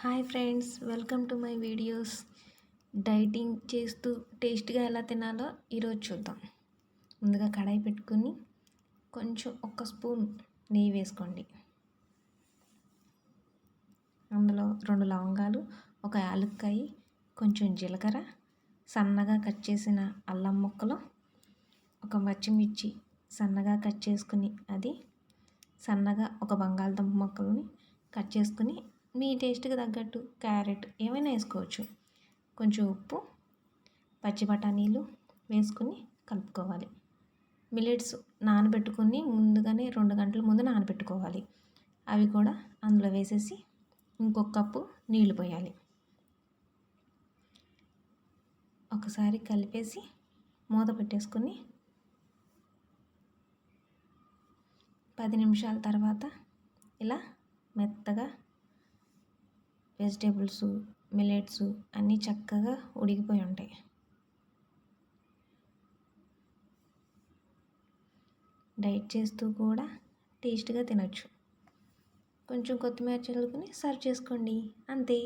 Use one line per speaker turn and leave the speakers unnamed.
Hi friends welcome to my videos. Dieting చేస్తూ టేస్ట్గా ఎలా తినాలో ఈరోజు చూద్దాం. ముందుగా కడాయి పెట్టుకుని కొంచెం ఒక స్పూన్ నెయ్యి వేసుకోండి. అందులో రెండు లవంగాలు ఒక యాలక్కాయి కొంచెం జీలకర్ర సన్నగా కట్ చేసిన అల్లం ముక్కలు ఒక పచ్చిమిర్చి సన్నగా కట్ చేసుకుని అది సన్నగా ఒక బంగాళదుంప ముక్కల్ని కట్ చేసుకుని మీ టేస్ట్కి తగ్గట్టు క్యారెట్ ఏమైనా వేసుకోవచ్చు. కొంచెం ఉప్పు పచ్చి బఠానీలు వేసుకుని కలుపుకోవాలి. మిల్లెట్స్ నానబెట్టుకుని ముందుగానే రెండు గంటల ముందు నానబెట్టుకోవాలి. అవి కూడా అందులో వేసేసి ఇంకొక కప్పు నీళ్ళు పోయాలి. ఒకసారి కలిపేసి మూత పెట్టేసుకొని పది నిమిషాల తర్వాత ఇలా మెత్తగా వెజిటేబుల్స్ మిల్లెట్స్ అన్నీ చక్కగా ఉడికిపోయి ఉంటాయి. డైట్ చేస్తూ కూడా టేస్ట్గా తినచ్చు. కొంచెం కొత్తిమీర చల్లుకుని సర్వ్ చేసుకోండి. అంతే.